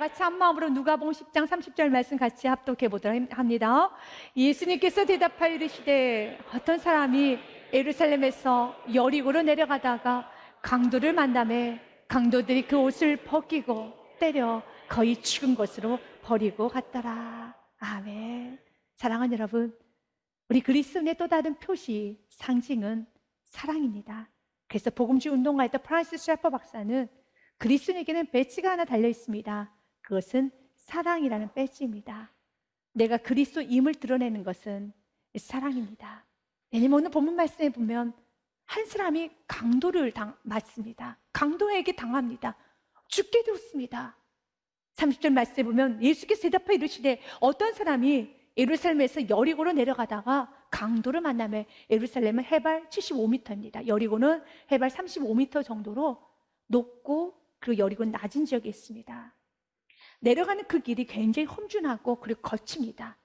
같이 한 마음으로 누가복음 10장 30절 말씀 같이 합독해 보도록 합니다. 예수님께서 대답하여 이르시되 어떤 사람이 예루살렘에서 여리고로 내려가다가 강도를 만남에 강도들이 그 옷을 벗기고 때려 거의 죽은 것으로 버리고 갔더라. 아멘. 사랑하는 여러분, 우리 그리스도인의 또 다른 표시, 상징은 사랑입니다. 그래서 복음주 운동가였던 프란시스 셰퍼 박사는 그리스도인에게는 배지가 하나 달려 있습니다. 그것은 사랑이라는 배지입니다. 내가 그리스도임을 드러내는 것은 사랑입니다. 왜냐면 오늘 본문 말씀에 보면 한 사람이 강도를 당, 맞습니다. 강도에게 당합니다. 죽게 되었습니다. 30절 말씀에 보면 예수께서 대답하여 이르시되 어떤 사람이 예루살렘에서 여리고로 내려가다가 강도를 만나며 예루살렘은 해발 75m입니다. 여리고는 해발 35m 정도로 높고 그리고 여리고는 낮은 지역에 있습니다. 내려가는 그 길이 굉장히 험준하고 그리고 거칩니다.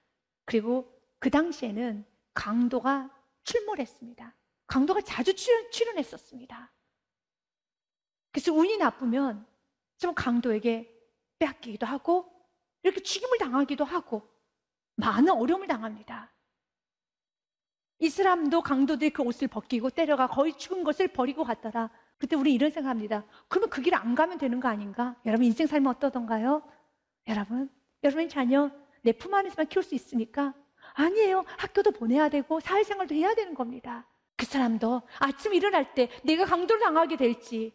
그리고 그 당시에는 강도가 출몰했습니다. 강도가 자주 출연, 출연했었습니다. 그래서 운이 나쁘면 좀 강도에게 빼앗기기도 하고 이렇게 죽임을 당하기도 하고 많은 어려움을 당합니다. 이 사람도 강도들이 그 옷을 벗기고 때려가 거의 죽은 것을 버리고 갔더라. 그때 우리 이런 생각합니다. 그러면 그 길 안 가면 되는 거 아닌가? 여러분 인생 삶은 어떠던가요? 여러분, 여러분 자녀 내 품 안에서만 키울 수 있습니까? 아니에요. 학교도 보내야 되고 사회생활도 해야 되는 겁니다. 그 사람도 아침 일어날 때 내가 강도를 당하게 될지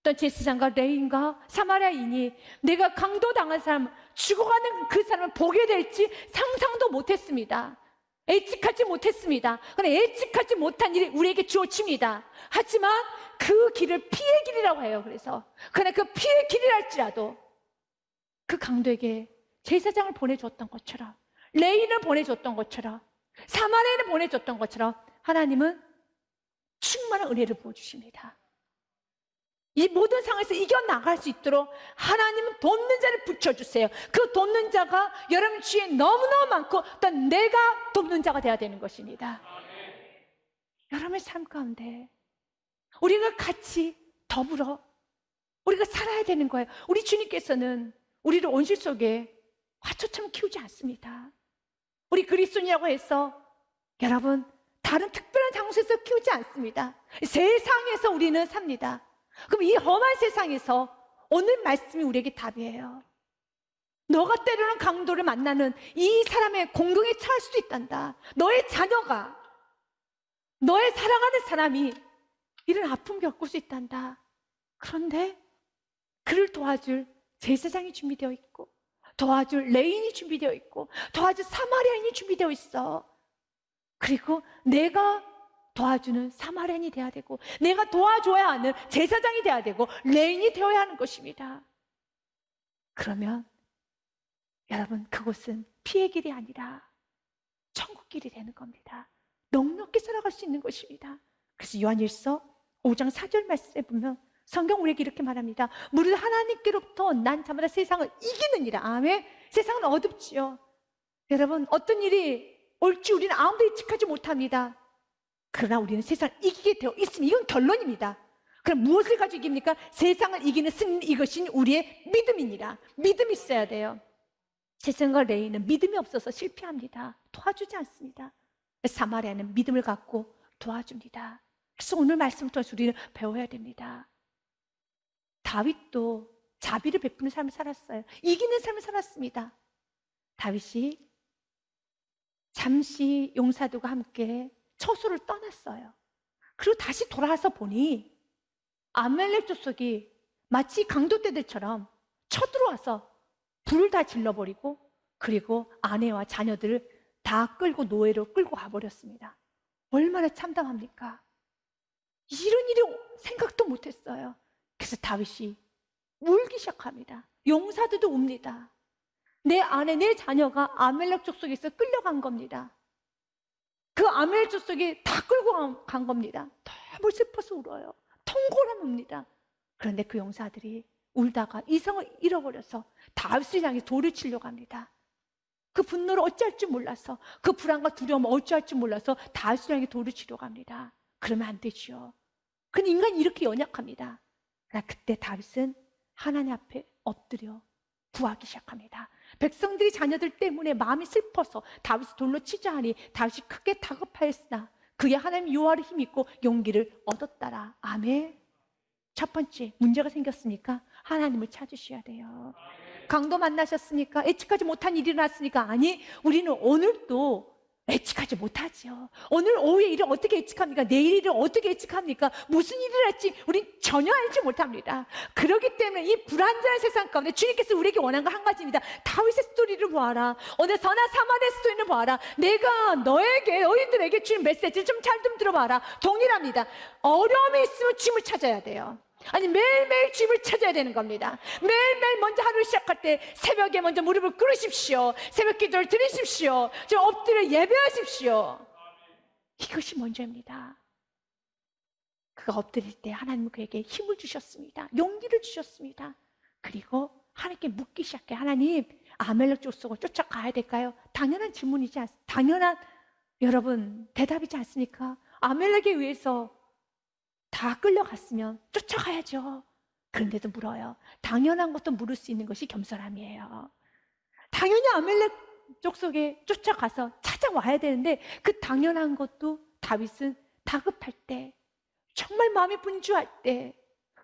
어떤 제사장과 레인과 사마리아인이 내가 강도 당한 사람 죽어가는 그 사람을 보게 될지 상상도 못했습니다. 예측하지 못했습니다. 그런데 예측하지 못한 일이 우리에게 주어집니다. 하지만 그 길을 피의 길이라고 해요. 그래서 그러나 그 피의 길이랄지라도 그 강도에게 제사장을 보내줬던 것처럼 레인을 보내줬던 것처럼 사마리아를 보내줬던 것처럼 하나님은 충만한 은혜를 부어주십니다. 이 모든 상황에서 이겨나갈 수 있도록 하나님은 돕는 자를 붙여주세요. 그 돕는 자가 여러분 주위에 너무너무 많고 또 내가 돕는 자가 돼야 되는 것입니다. 여러분의 삶 가운데 우리가 같이 더불어 우리가 살아야 되는 거예요. 우리 주님께서는 우리를 온실 속에 화초처럼 키우지 않습니다. 우리 그리스도인이라고 해서 여러분 다른 특별한 장소에서 키우지 않습니다. 세상에서 우리는 삽니다. 그럼 이 험한 세상에서 오늘 말씀이 우리에게 답이에요. 너가 때로는 강도를 만나는 이 사람의 공경에 처할 수도 있단다. 너의 자녀가, 너의 사랑하는 사람이 이런 아픔 겪을 수 있단다. 그런데 그를 도와줄 제사장이 준비되어 있고, 도와줄 레인이 준비되어 있고, 도와줄 사마리아인이 준비되어 있어. 그리고 내가 도와주는 사마리안이 돼야 되고 내가 도와줘야 하는 제사장이 돼야 되고 레인이 되어야 하는 것입니다. 그러면 여러분 그곳은 피의 길이 아니라 천국 길이 되는 겁니다. 넉넉히 살아갈 수 있는 것입니다. 그래서 요한일서 5장 4절 말씀에 보면 성경 우리에게 이렇게 말합니다. 무릇 하나님께로부터 난 자마다 세상을 이기느니라. 아멘. 세상은 어둡지요. 여러분 어떤 일이 올지 우리는 아무도 예측하지 못합니다. 그러나 우리는 세상을 이기게 되어 있으니 이건 결론입니다. 그럼 무엇을 가지고 이깁니까? 세상을 이기는 승리 이것이 우리의 믿음이니라. 믿음이 있어야 돼요. 세상과 레이는 믿음이 없어서 실패합니다. 도와주지 않습니다. 사마리아는 믿음을 갖고 도와줍니다. 그래서 오늘 말씀을 통해서 우리는 배워야 됩니다. 다윗도 자비를 베푸는 삶을 살았어요. 이기는 삶을 살았습니다. 다윗이 잠시 용사들과 함께 처소를 떠났어요. 그리고 다시 돌아와서 보니 아멜렉 족속이 마치 강도 때들처럼 쳐들어와서 불을 다 질러버리고 그리고 아내와 자녀들을 다 끌고 노예로 끌고 가버렸습니다. 얼마나 참담합니까? 이런 일이 생각도 못했어요. 그래서 다윗이 울기 시작합니다. 용사들도 웁니다. 내 아내, 내 자녀가 아멜렉 족속에서 끌려간 겁니다. 그 아멜 족속이 다 끌고 간 겁니다. 너무 슬퍼서 울어요. 통골합니다. 그런데 그 용사들이 울다가 이성을 잃어버려서 다윗을 향해 돌을 치려고 합니다. 그 분노를 어찌할 줄 몰라서 그 불안과 두려움을 어찌할 줄 몰라서 다윗을 향해 돌을 치려고 합니다. 그러면 안 되죠. 근데 인간이 이렇게 연약합니다. 그러나 그때 다윗은 하나님 앞에 엎드려 구하기 시작합니다. 백성들이 자녀들 때문에 마음이 슬퍼서 다윗을 돌로 치자 하니 다윗이 크게 다급하였으나 그의 하나님 여호와를 힘입고 용기를 얻었다라. 아멘. 첫 번째 문제가 생겼으니까 하나님을 찾으셔야 돼요. 강도 만나셨으니까 예측하지 못한 일이 일어났으니까 아니 우리는 오늘도 예측하지 못하죠. 오늘 오후의 일을 어떻게 예측합니까? 내일 일을 어떻게 예측합니까? 무슨 일이 날지 우린 전혀 알지 못합니다. 그렇기 때문에 이 불안전한 세상 가운데 주님께서 우리에게 원한 거 한 가지입니다. 다윗의 스토리를 보아라. 오늘 선한 사마리아 스토리를 보아라. 내가 너에게 너희들에게 주는 메시지를 좀 잘좀 들어봐라. 동일합니다. 어려움이 있으면 주님을 찾아야 돼요. 아니 매일매일 주님을 찾아야 되는 겁니다. 매일매일 먼저 하루를 시작할 때 새벽에 먼저 무릎을 꿇으십시오. 새벽 기도를 드리십시오. 좀 엎드려 예배하십시오. 이것이 먼저입니다. 그가 엎드릴 때 하나님은 그에게 힘을 주셨습니다. 용기를 주셨습니다. 그리고 하나님께 묻기 시작해. 하나님, 아멜렉 족속을 쫓아가야 될까요? 당연한 질문이지 않, 당연한 여러분 대답이지 않습니까? 아멜렉에 의해서 다 끌려갔으면 쫓아가야죠. 그런데도 물어요. 당연한 것도 물을 수 있는 것이 겸손함이에요. 당연히 아멜렉 족속에 쫓아가서 찾아와야 되는데 그 당연한 것도 다윗은 다급할 때, 정말 마음이 분주할 때,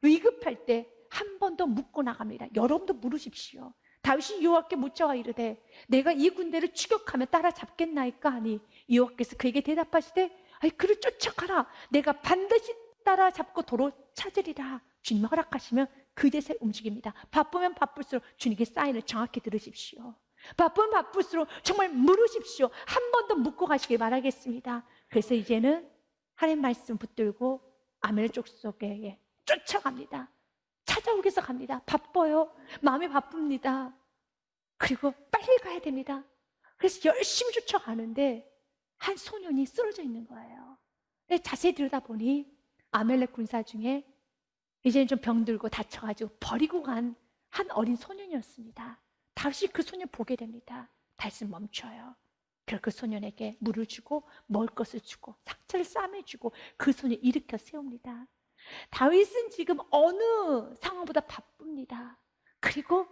위급할 때 한 번 더 묻고 나갑니다. 여러분도 물으십시오. 다윗이 여호와께 묻자와 이르되 내가 이 군대를 추격하며 따라잡겠나이까 하니 여호와께서 그에게 대답하시되 아이 그를 쫓아가라 내가 반드시 따라잡고 도로 찾으리라 주님 허락하시면 그제서 움직입니다. 바쁘면 바쁠수록 주님께 사인을 정확히 들으십시오. 바쁘면 바쁠수록 정말 물으십시오. 한 번 더 묻고 가시길 바라겠습니다. 그래서 이제는 하나님 말씀 붙들고 아멜 쪽 속에 쫓아갑니다. 찾아오기 위해서 갑니다. 바빠요. 마음이 바쁩니다. 그리고 빨리 가야 됩니다. 그래서 열심히 쫓아가는데 한 소년이 쓰러져 있는 거예요. 자세히 들여다보니 아멜렉 군사 중에 이제는 좀 병들고 다쳐가지고 버리고 간 한 어린 소년이었습니다. 다시 그 소년 보게 됩니다. 다시 멈춰요. 그래서 그 소년에게 물을 주고 먹을 것을 주고 상처를 싸매주고 그 소년을 일으켜 세웁니다. 다윗은 지금 어느 상황보다 바쁩니다. 그리고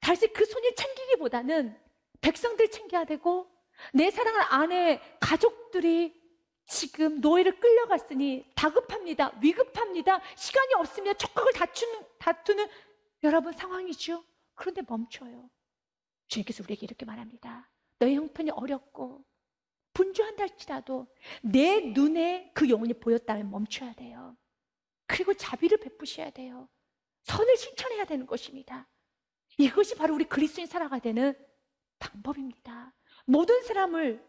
다윗이 그 소년을 챙기기보다는 백성들 챙겨야 되고 내 사랑하는 아내 가족들이 지금 노예를 끌려갔으니 다급합니다. 위급합니다. 시간이 없습니다. 촉각을 다투는, 다투는 여러분 상황이죠. 그런데 멈춰요. 주님께서 우리에게 이렇게 말합니다. 너의 형편이 어렵고 분주한다 할지라도 내 눈에 그 영혼이 보였다면 멈춰야 돼요. 그리고 자비를 베푸셔야 돼요. 선을 실천해야 되는 것입니다. 이것이 바로 우리 그리스도인 살아가야 되는 방법입니다. 모든 사람을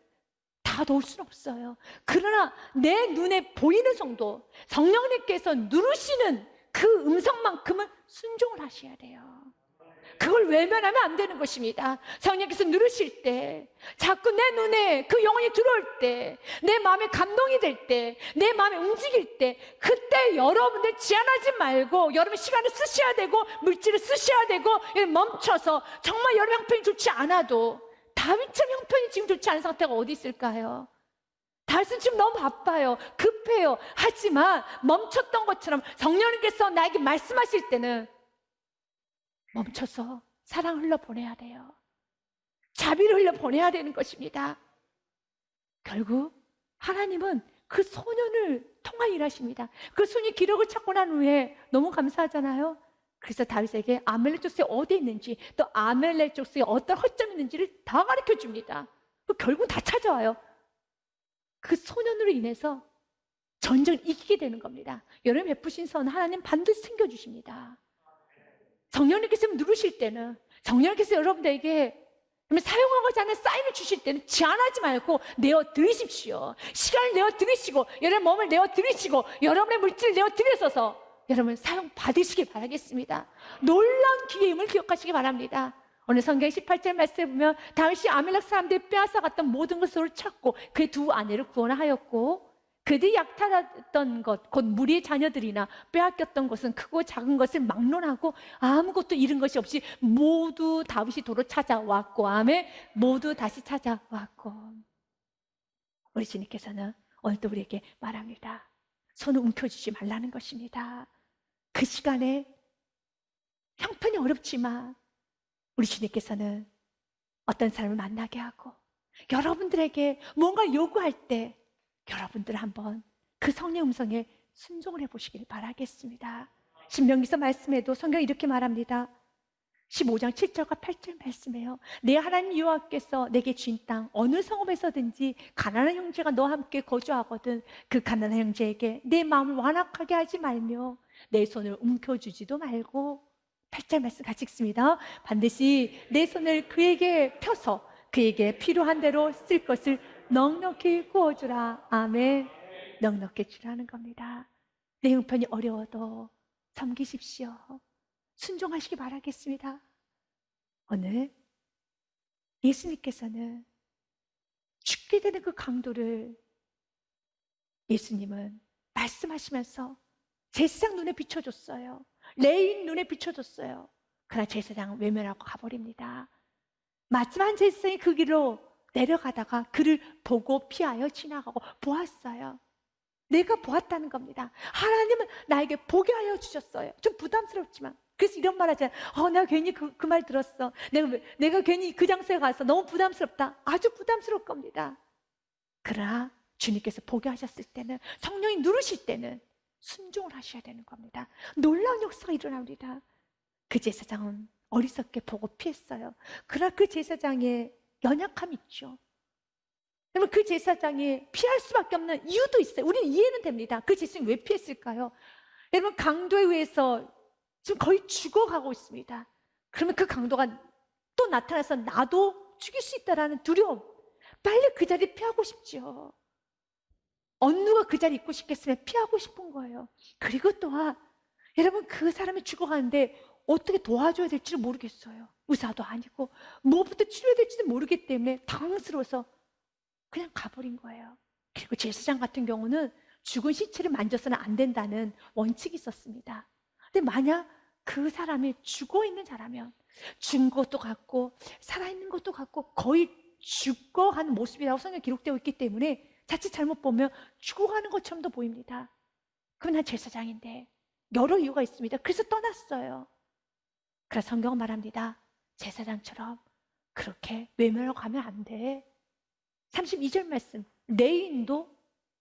다 도울 수는 없어요. 그러나 내 눈에 보이는 정도 성령님께서 누르시는 그 음성만큼은 순종을 하셔야 돼요. 그걸 외면하면 안 되는 것입니다. 성령께서 누르실 때, 자꾸 내 눈에 그 영혼이 들어올 때, 내 마음에 감동이 될 때, 내 마음에 움직일 때, 그때 여러분들 지안하지 말고, 여러분 시간을 쓰셔야 되고, 물질을 쓰셔야 되고, 멈춰서 정말 여러분 형편이 좋지 않아도, 다윗처럼 형편이 지금 좋지 않은 상태가 어디 있을까요? 다윗은 지금 너무 바빠요. 급해요. 하지만 멈췄던 것처럼 성령님께서 나에게 말씀하실 때는 멈춰서 사랑 흘러 보내야 돼요. 자비를 흘러 보내야 되는 것입니다. 결국 하나님은 그 소년을 통하여 일하십니다. 그 소년이 기록을 찾고 난 후에 너무 감사하잖아요. 그래서 다윗에게 아멜렉 족속이 어디 있는지 또 아멜렉 족속에 어떤 허점이 있는지를 다 가르쳐 줍니다. 결국 다 찾아와요. 그 소년으로 인해서 전쟁을 이기게 되는 겁니다. 여러분 베푸신 선 하나님 반드시 챙겨주십니다. 성령님께서 누르실 때는 성령님께서 여러분들에게 사용하고자 하는 사인을 주실 때는 제한하지 말고 내어 드리십시오. 시간을 내어 드리시고 여러분의 몸을 내어 드리시고 여러분의 물질을 내어 드리셔서 여러분 사용 받으시기 바라겠습니다. 놀라운 기회임을 기억하시기 바랍니다. 오늘 성경 18절 말씀에 보면 다윗이 아멜렉 사람들이 빼앗아 갔던 모든 것을 찾고 그의 두 아내를 구원하였고 그들이 약탈했던 것, 곧 무리의 자녀들이나 빼앗겼던 것은 크고 작은 것을 막론하고 아무것도 잃은 것이 없이 모두 다윗이 도로 찾아왔고, 아멘, 모두 다시 찾아왔고. 우리 주님께서는 오늘도 우리에게 말합니다. 손을 움켜쥐지 말라는 것입니다. 그 시간에 형편이 어렵지만 우리 주님께서는 어떤 사람을 만나게 하고 여러분들에게 뭔가 요구할 때 여러분들 한번 그 성령 음성에 순종을 해보시길 바라겠습니다. 신명기서 말씀에도 성경 이렇게 말합니다. 15장 7절과 8절 말씀해요. 내 하나님 여호와께서 내게 준 땅 어느 성읍에서든지 가난한 형제가 너와 함께 거주하거든 그 가난한 형제에게 내 마음을 완악하게 하지 말며 내 손을 움켜주지도 말고 8절 말씀 같이 읽습니다. 반드시 내 손을 그에게 펴서 그에게 필요한 대로 쓸 것을 넉넉히 구워주라. 아멘. 넉넉히 주라는 겁니다. 내 형편이 어려워도 섬기십시오. 순종하시기 바라겠습니다. 오늘 예수님께서는 죽게 되는 그 강도를 예수님은 말씀하시면서 제사장 눈에 비춰줬어요. 레인 눈에 비춰줬어요. 그러나 제사장은 외면하고 가버립니다. 마지막 제사장이 그 길로 내려가다가 그를 보고 피하여 지나가고 보았어요. 내가 보았다는 겁니다. 하나님은 나에게 보게 하여 주셨어요. 좀 부담스럽지만. 그래서 이런 말 하잖아요. 어, 내가 괜히 그, 그 말 들었어. 내가, 왜- 내가 괜히 그 장소에 가서 너무 부담스럽다. 아주 부담스러울 겁니다. 그러나 주님께서 보게 하셨을 때는 성령이 누르실 때는 순종을 하셔야 되는 겁니다. 놀라운 역사가 일어납니다. 그 제사장은 어리석게 보고 피했어요. 그러나 그 제사장의 연약함이 있죠. 그러면 그 제사장이 피할 수밖에 없는 이유도 있어요. 우리는 이해는 됩니다. 그 제사장이 왜 피했을까요? 여러분 강도에 의해서 지금 거의 죽어가고 있습니다. 그러면 그 강도가 또 나타나서 나도 죽일 수 있다라는 두려움. 빨리 그 자리 피하고 싶지요. 어느 누가 그 자리 있고 싶겠으면 피하고 싶은 거예요. 그리고 또한 여러분 그 사람이 죽어가는데 어떻게 도와줘야 될지를 모르겠어요. 의사도 아니고 뭐부터 치료해야 될지도 모르기 때문에 당황스러워서 그냥 가버린 거예요. 그리고 제사장 같은 경우는 죽은 시체를 만져서는 안 된다는 원칙이 있었습니다. 근데 만약 그 사람이 죽어 있는 자라면 죽은 것도 같고 살아 있는 것도 같고 거의 죽어가는 모습이라고 성경에 기록되어 있기 때문에 자칫 잘못 보면 죽어가는 것처럼도 보입니다. 난 제사장인데 여러 이유가 있습니다. 그래서 떠났어요. 그래서 성경은 말합니다. 제사장처럼 그렇게 외면하고 가면 안 돼. 32절 말씀. 레인도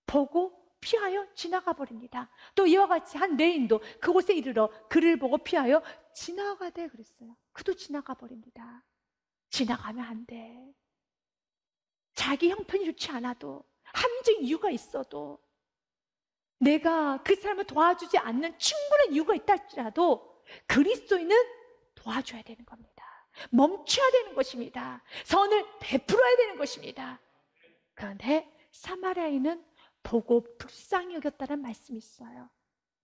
보고 피하여 지나가 버립니다. 또 이와 같이 한 레인도 그곳에 이르러 그를 보고 피하여 지나가대 그랬어요. 그도 지나가 버립니다. 지나가면 안 돼. 자기 형편이 좋지 않아도 함정 이유가 있어도 내가 그 사람을 도와주지 않는 충분한 이유가 있다 할지라도 그리스도인은 도와줘야 되는 겁니다. 멈춰야 되는 것입니다. 선을 베풀어야 되는 것입니다. 그런데 사마리아인은 보고 불쌍히 여겼다는 말씀이 있어요.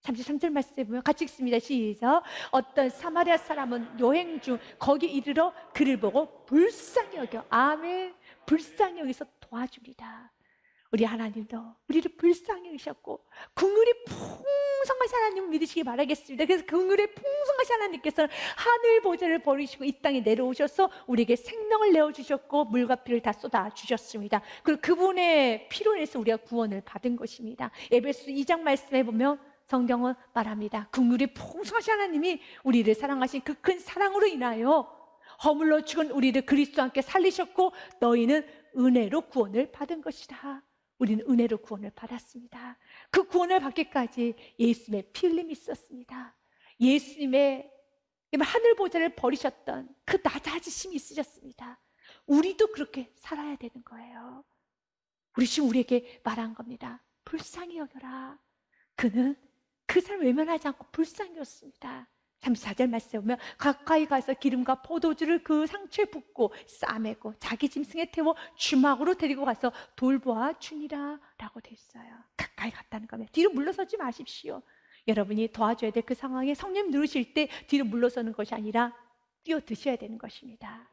33절 말씀에 보면 같이 읽습니다. 시작. 어떤 사마리아 사람은 여행 중 거기 이르러 그를 보고 불쌍히 여겨. 아멘. 불쌍히 여기서 도와줍니다. 우리 하나님도 우리를 불쌍히 여기셨고 궁율이 풍성하신 하나님을 믿으시기 바라겠습니다. 그래서 궁율이 풍성하신 하나님께서는 하늘 보좌를 버리시고 이 땅에 내려오셔서 우리에게 생명을 내어 주셨고 물과 피를 다 쏟아 주셨습니다. 그리고 그분의 피로 인해서 우리가 구원을 받은 것입니다. 에베소 2장 말씀에 보면 성경은 말합니다. 궁율이 풍성하신 하나님이 우리를 사랑하신 그 큰 사랑으로 인하여 허물로 죽은 우리를 그리스도와 함께 살리셨고 너희는 은혜로 구원을 받은 것이다. 우리는 은혜로 구원을 받았습니다. 그 구원을 받기까지 예수님의 피 흘림이 있었습니다. 예수님의 하늘 보좌를 버리셨던 그 낮아지심이 있으셨습니다. 우리도 그렇게 살아야 되는 거예요. 우리 지금 우리에게 말한 겁니다. 불쌍히 여겨라. 그는 그 사람 외면하지 않고 불쌍히 여겼습니다. 34절 말씀에 보면 가까이 가서 기름과 포도주를 그 상처에 붓고 싸매고 자기 짐승에 태워 주막으로 데리고 가서 돌보아 주니라 라고 돼 있어요. 가까이 갔다는 겁니다. 뒤로 물러서지 마십시오. 여러분이 도와줘야 될 그 상황에 성령 누르실 때 뒤로 물러서는 것이 아니라 뛰어드셔야 되는 것입니다.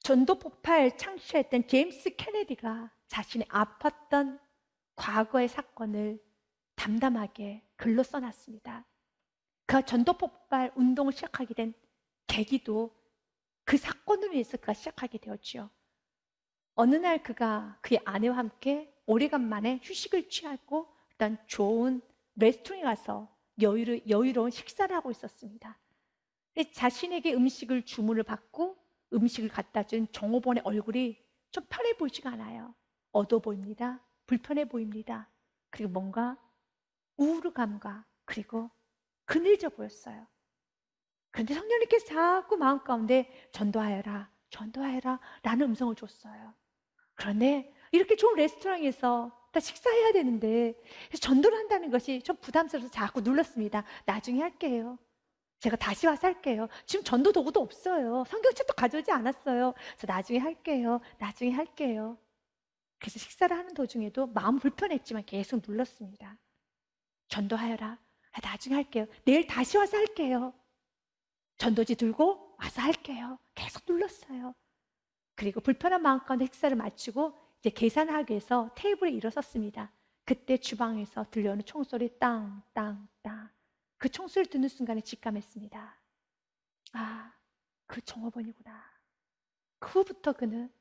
전도 폭발 창시했던 제임스 케네디가 자신의 아팠던 과거의 사건을 담담하게 글로 써놨습니다. 그 전도 폭발 운동을 시작하게 된 계기도 그 사건으로 인해서 그가 시작하게 되었죠. 어느 날 그가 그의 아내와 함께 오래간만에 휴식을 취하고 일단 좋은 레스토랑에 가서 여유로, 여유로운 식사를 하고 있었습니다. 자신에게 음식을 주문을 받고 음식을 갖다 준 종업원의 얼굴이 좀 편해 보이지가 않아요. 어두워 보입니다. 불편해 보입니다. 그리고 뭔가 우울감과 그리고 그늘져 보였어요. 그런데 성령님께서 자꾸 마음 가운데 전도하여라, 전도하여라 라는 음성을 줬어요. 그런데 이렇게 좋은 레스토랑에서 다 식사해야 되는데 전도를 한다는 것이 좀 부담스러워서 자꾸 눌렀습니다. 나중에 할게요. 제가 다시 와서 할게요. 지금 전도 도구도 없어요. 성경책도 가져오지 않았어요. 그래서 나중에 할게요. 나중에 할게요. 그래서 식사를 하는 도중에도 마음 불편했지만 계속 눌렀습니다. 전도하여라. 아, 나중에 할게요. 내일 다시 와서 할게요. 전도지 들고 와서 할게요. 계속 눌렀어요. 그리고 불편한 마음 가운데 식사를 마치고 이제 계산하기 위해서 테이블에 일어섰습니다. 그때 주방에서 들려오는 총소리 땅, 땅, 땅. 그 총소리 듣는 순간에 직감했습니다. 아, 그 종업원이구나. 그 후부터 그는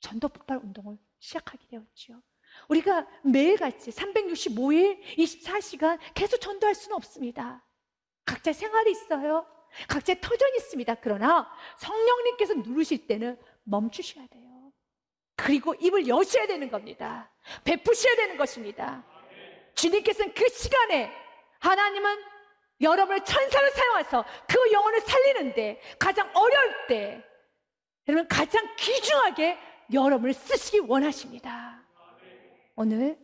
전도 폭발 운동을 시작하게 되었죠. 우리가 매일같이 365일 24시간 계속 전도할 수는 없습니다. 각자 생활이 있어요. 각자의 터전이 있습니다. 그러나 성령님께서 누르실 때는 멈추셔야 돼요. 그리고 입을 여셔야 되는 겁니다. 베푸셔야 되는 것입니다. 주님께서는 그 시간에 하나님은 여러분을 천사를 사용해서 그 영혼을 살리는데 가장 어려울 때 여러분 가장 귀중하게 여러분을 쓰시기 원하십니다. 오늘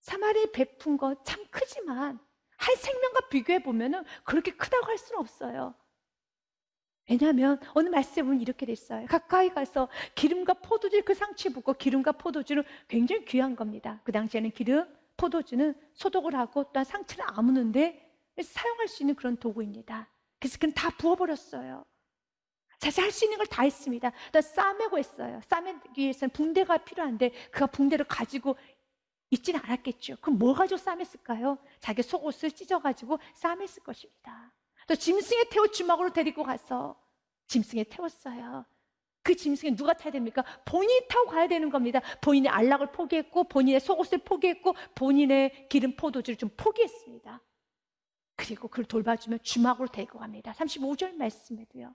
사마리 베푼 것 참 크지만 한 생명과 비교해 보면은 그렇게 크다고 할 수는 없어요. 왜냐하면 말씀에 보면 이렇게 됐어요. 가까이 가서 기름과 포도주 그 상치에 붓고 기름과 포도주는 굉장히 귀한 겁니다. 그 당시에는 기름, 포도주는 소독을 하고 또한 상처를 아무는데 사용할 수 있는 그런 도구입니다. 그래서 그는 다 부어버렸어요. 자기 할수 있는 걸 다 했습니다. 또 싸매고 했어요. 싸매기 위해서는 붕대가 필요한데 그가 붕대를 가지고 있지는 않았겠죠. 그럼 뭘 가지고 싸맸을까요? 자기 속옷을 찢어가지고 싸맸을 것입니다. 또 짐승에 태워 주먹으로 데리고 가서 짐승에 태웠어요. 그 짐승에 누가 타야 됩니까? 본인이 타고 가야 되는 겁니다. 본인의 안락을 포기했고, 본인의 속옷을 포기했고, 본인의 기름 포도주를 좀 포기했습니다. 그리고 그를 돌봐주면 주막으로 데리고 갑니다. 35절 말씀에도요.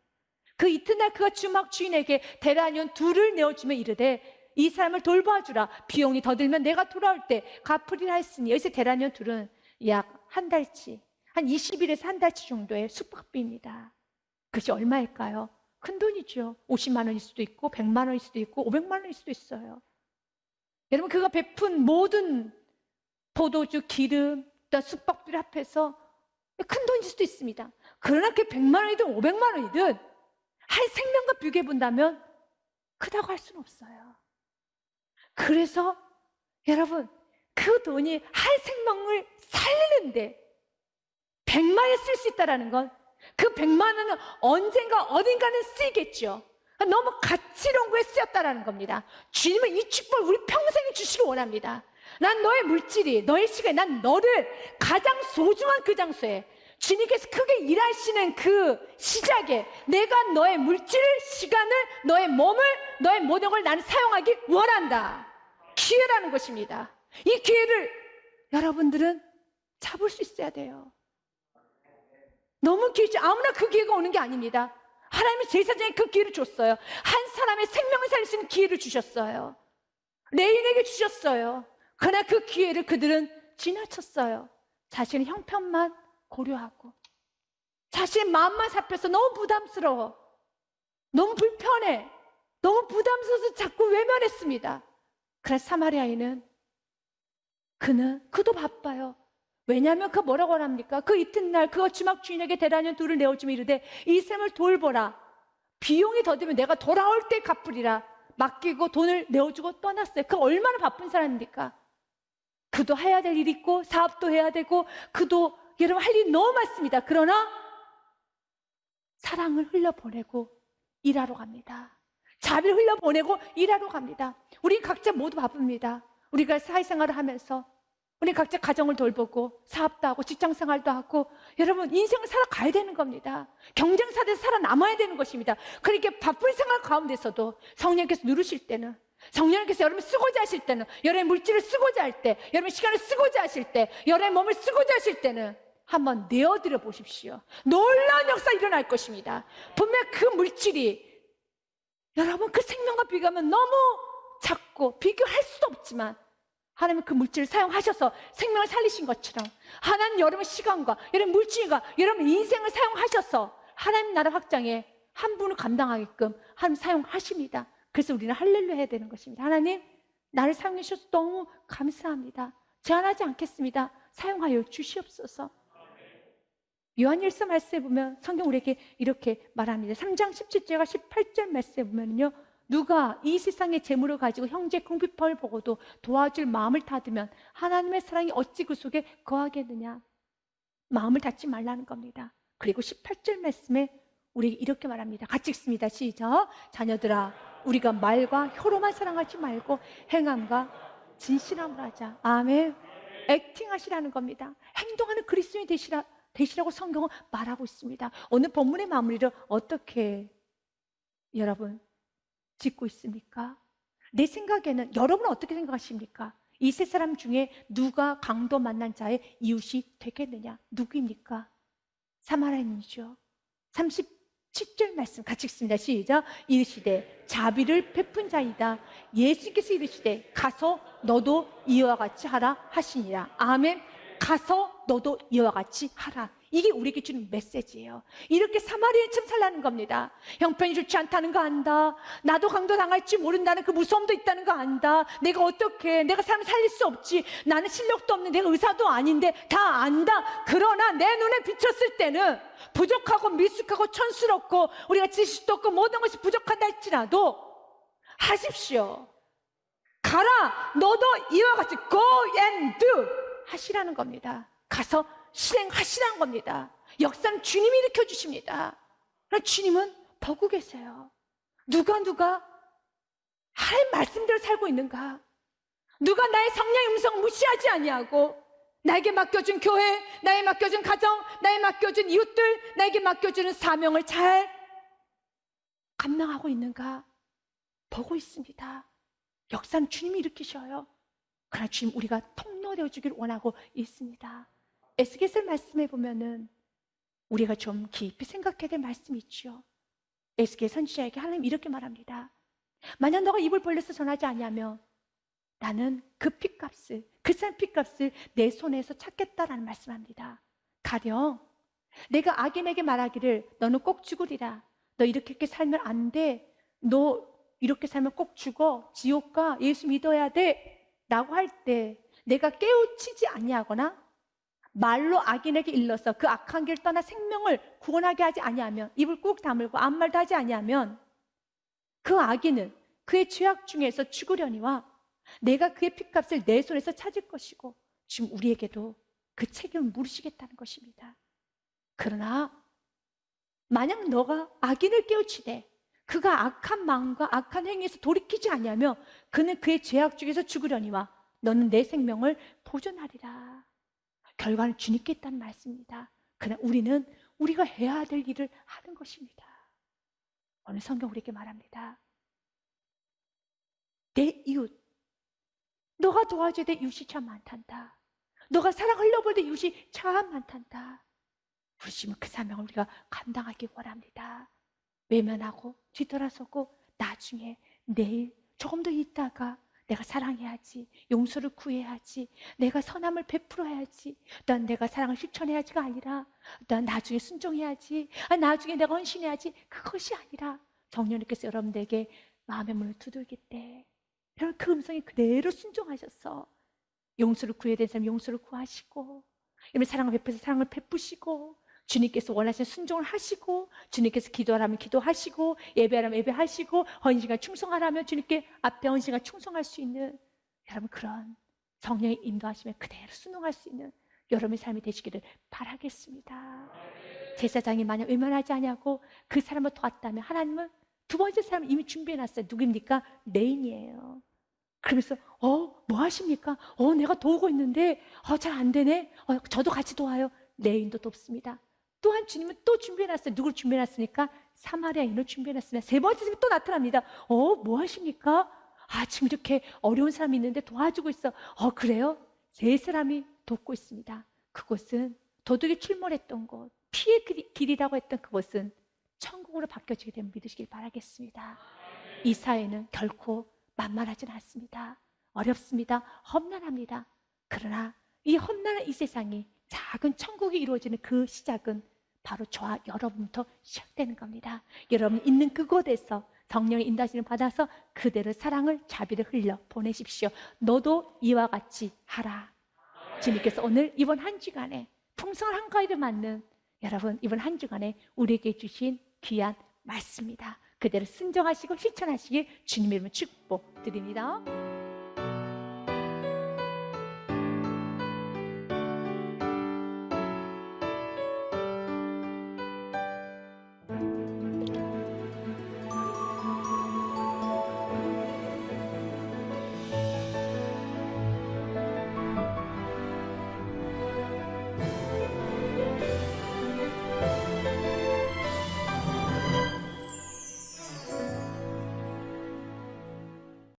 그 이튿날 그가 주막 주인에게 대라년 둘을 내어주며 이르되 이 사람을 돌봐주라. 비용이 더 들면 내가 돌아올 때 갚으리라 했으니 여기서 대라년 둘은 약 한 달치, 한 20일에서 한 달치 정도의 숙박비입니다. 그것이 얼마일까요? 큰 돈이죠. 50만 원일 수도 있고 100만 원일 수도 있고 500만 원일 수도 있어요. 여러분 그가 베푼 모든 포도주, 기름, 또 숙박비를 합해서 큰 돈일 수도 있습니다. 그러나 그게 100만 원이든 500만 원이든 한 생명과 비교해 본다면 크다고 할 수는 없어요. 그래서 여러분 그 돈이 한 생명을 살리는데 100만에 쓸 수 있다는 건 그 100만 원은 언젠가 어딘가는 쓰이겠죠. 너무 가치로운 거에 쓰였다라는 겁니다. 주님은 이 축복을 우리 평생에 주시기 원합니다. 난 너의 물질이, 너의 시간이, 난 너를 가장 소중한 그 장소에 주님께서 크게 일하시는 그 시작에 내가 너의 물질을, 시간을, 너의 몸을, 너의 모든 걸 나는 사용하기 원한다. 기회라는 것입니다. 이 기회를 여러분들은 잡을 수 있어야 돼요. 너무 길지 아무나 그 기회가 오는 게 아닙니다. 하나님이 제사장에 그 기회를 줬어요. 한 사람의 생명을 살릴 수 있는 기회를 주셨어요. 레인에게 주셨어요. 그러나 그 기회를 그들은 지나쳤어요. 자신의 형편만 고려하고 자신의 마음만 살펴서 너무 부담스러워. 너무 불편해. 너무 부담스러워서 자꾸 외면했습니다. 그래서 사마리아인은 그는 그도 바빠요. 왜냐하면 그 뭐라고 합니까? 그 이튿날 그 주막 주인에게 대라년 둘을 내어주며 이르되 이 셈을 돌보라. 비용이 더 들면 내가 돌아올 때 갚으리라. 맡기고 돈을 내어주고 떠났어요. 그 얼마나 바쁜 사람입니까? 그도 해야 될 일이 있고 사업도 해야 되고 그도 여러분 할 일이 너무 많습니다. 그러나 사랑을 흘려보내고 일하러 갑니다. 자비를 흘려보내고 일하러 갑니다. 우리 각자 모두 바쁩니다. 우리가 사회생활을 하면서 우리 각자 가정을 돌보고 사업도 하고 직장 생활도 하고 여러분 인생을 살아가야 되는 겁니다. 경쟁사에서 살아남아야 되는 것입니다. 그렇게 바쁜 생활 가운데서도 성령께서 누르실 때는 성령께서 여러분 쓰고자 하실 때는 여러분의 물질을 쓰고자 할 때, 여러분 시간을 쓰고자 하실 때, 여러분의 몸을 쓰고자 하실 때는 한번 내어드려 보십시오. 놀라운 역사 일어날 것입니다. 분명 그 물질이 여러분 그 생명과 비교하면 너무 작고 비교할 수도 없지만 하나님 그 물질을 사용하셔서 생명을 살리신 것처럼 하나님 여러분 시간과 여러분 물질과 여러분 인생을 사용하셔서 하나님 나라 확장에 한 분을 감당하게끔 하나님 사용하십니다. 그래서 우리는 할렐루야 해야 되는 것입니다. 하나님 나를 사용해 주셔서 너무 감사합니다. 제한하지 않겠습니다. 사용하여 주시옵소서. 요한일서 말씀에 보면 성경 우리에게 이렇게 말합니다. 3장 17절과 18절 말씀에 보면요. 누가 이 세상의 재물을 가지고 형제 궁핍함을 보고도 도와줄 마음을 닫으면 하나님의 사랑이 어찌 그 속에 거하겠느냐. 마음을 닫지 말라는 겁니다. 그리고 18절 말씀에 우리 이렇게 말합니다. 같이 읽습니다. 시작. 자녀들아, 우리가 말과 혀로만 사랑하지 말고 행함과 진실함을 하자. 아멘. 액팅 하시라는 겁니다. 행동하는 그리스도인이 되시라, 되시라고 성경은 말하고 있습니다. 오늘 본문의 마무리를 어떻게 여러분 짓고 있습니까? 내 생각에는 여러분은 어떻게 생각하십니까? 이 세 사람 중에 누가 강도 만난 자의 이웃이 되겠느냐? 누구입니까? 사마리아인이죠. 37절 말씀 같이 읽습니다. 시작. 이르시되 자비를 베푼 자이다. 예수께서 이르시되 가서 너도 이와 같이 하라 하시니라. 아멘. 가서 너도 이와 같이 하라. 이게 우리에게 주는 메시지예요. 이렇게 사마리아처럼 살라는 겁니다. 형편이 좋지 않다는 거 안다. 나도 강도 당할지 모른다는 그 무서움도 있다는 거 안다. 내가 어떻게, 내가 사람 살릴 수 없지. 나는 실력도 없는 내가 의사도 아닌데 다 안다. 그러나 내 눈에 비쳤을 때는 부족하고 미숙하고 촌스럽고 우리가 지식도 없고 모든 것이 부족하다 할지라도 하십시오. 가라. 너도 이와 같이 go and do 하시라는 겁니다. 가서 실행하시라는 겁니다. 역사는 주님이 일으켜 주십니다. 주님은 보고 계세요. 누가 누가 하나님 말씀대로 살고 있는가? 누가 나의 성령의 음성을 무시하지 아니하고 나에게 맡겨준 교회, 나에게 맡겨준 가정, 나에게 맡겨준 이웃들, 나에게 맡겨주는 사명을 잘 감당하고 있는가? 보고 있습니다. 역사는 주님이 일으키셔요. 그러나 주님 우리가 통로 되어 주길 원하고 있습니다. 에스겔서 말씀에 보면은 우리가 좀 깊이 생각해야 될 말씀이 있죠. 에스겔 선지자에게 하나님 이렇게 말합니다. 만약 너가 입을 벌려서 전하지 않냐면 나는 그 핏값을 그 사람 핏값을 내 손에서 찾겠다라는 말씀합니다. 가령 내가 악인에게 말하기를 너는 꼭 죽으리라. 너 이렇게 이렇게 살면 안 돼. 너 이렇게 살면 꼭 죽어. 지옥 가. 예수 믿어야 돼. 라고 할 때 내가 깨우치지 아니하거나 말로 악인에게 일러서 그 악한 길 떠나 생명을 구원하게 하지 아니하면 입을 꾹 다물고 아무 말도 하지 아니하면 그 악인은 그의 죄악 중에서 죽으려니와 내가 그의 핏값을 내 손에서 찾을 것이고 지금 우리에게도 그 책임을 물으시겠다는 것입니다. 그러나 만약 너가 악인을 깨우치되 그가 악한 마음과 악한 행위에서 돌이키지 아니하며 그는 그의 죄악 중에서 죽으려니와 너는 내 생명을 보존하리라. 결과는 주님께 있다는 말씀입니다. 그러나 우리는 우리가 해야 될 일을 하는 것입니다. 오늘 성경 우리에게 말합니다. 내 이웃, 너가 도와줘야 될 이웃이 참 많단다. 너가 사랑 흘려볼 때 이웃이 참 많단다. 지금 그 사명을 우리가 감당하기 원합니다. 외면하고 뒤돌아서고 나중에 내일 조금 더 있다가 내가 사랑해야지. 용서를 구해야지. 내가 선함을 베풀어야지. 난 내가 사랑을 실천해야지가 아니라 난 나중에 순종해야지. 아, 나중에 내가 헌신해야지. 그것이 아니라 정령님께서 여러분들에게 마음의 문을 두들길 때 여러분 그 음성이 그대로 순종하셔서 용서를 구해야 되는 사람 용서를 구하시고 여러분 사랑을 베풀어서 사랑을 베푸시고 주님께서 원하시는 순종을 하시고 주님께서 기도하라면 기도하시고 예배하라면 예배하시고 헌신과 충성하라면 주님께 앞에 헌신과 충성할 수 있는 여러분 그런 성령의 인도하시면 그대로 순종할 수 있는 여러분의 삶이 되시기를 바라겠습니다. 제사장이 만약 외면하지 않냐고 그 사람을 도왔다면 하나님은 두 번째 사람 이미 준비해 놨어요. 누굽니까? 레인이에요. 그러면서 어 뭐 하십니까? 어 내가 도우고 있는데 어 잘 안 되네. 어 저도 같이 도와요. 레인도 돕습니다. 또한 주님은 또 준비해놨어요. 누굴 준비해놨습니까? 사마리아인을 준비해놨습니다. 세 번째 집에 또 나타납니다. 어, 뭐 하십니까? 아, 지금 이렇게 어려운 사람이 있는데 도와주고 있어. 어, 그래요? 세 사람이 돕고 있습니다. 그곳은 도둑이 출몰했던 곳, 피의 길- 길이라고 했던 그곳은 천국으로 바뀌어지게 되면 믿으시길 바라겠습니다. 이 사회는 결코 만만하지는 않습니다. 어렵습니다. 험난합니다. 그러나 이 험난한 이 세상이 작은 천국이 이루어지는 그 시작은 바로 저와 여러분부터 시작되는 겁니다. 여러분 있는 그곳에서 성령의 인도하심을 받아서 그대로 사랑을 자비를 흘려 보내십시오. 너도 이와 같이 하라. 주님께서 오늘 이번 한 주간에 풍성한 한가위를 맞는 여러분 이번 한 주간에 우리에게 주신 귀한 말씀입니다. 그대로 순종하시고 실천하시길 주님의 이름으로 축복드립니다.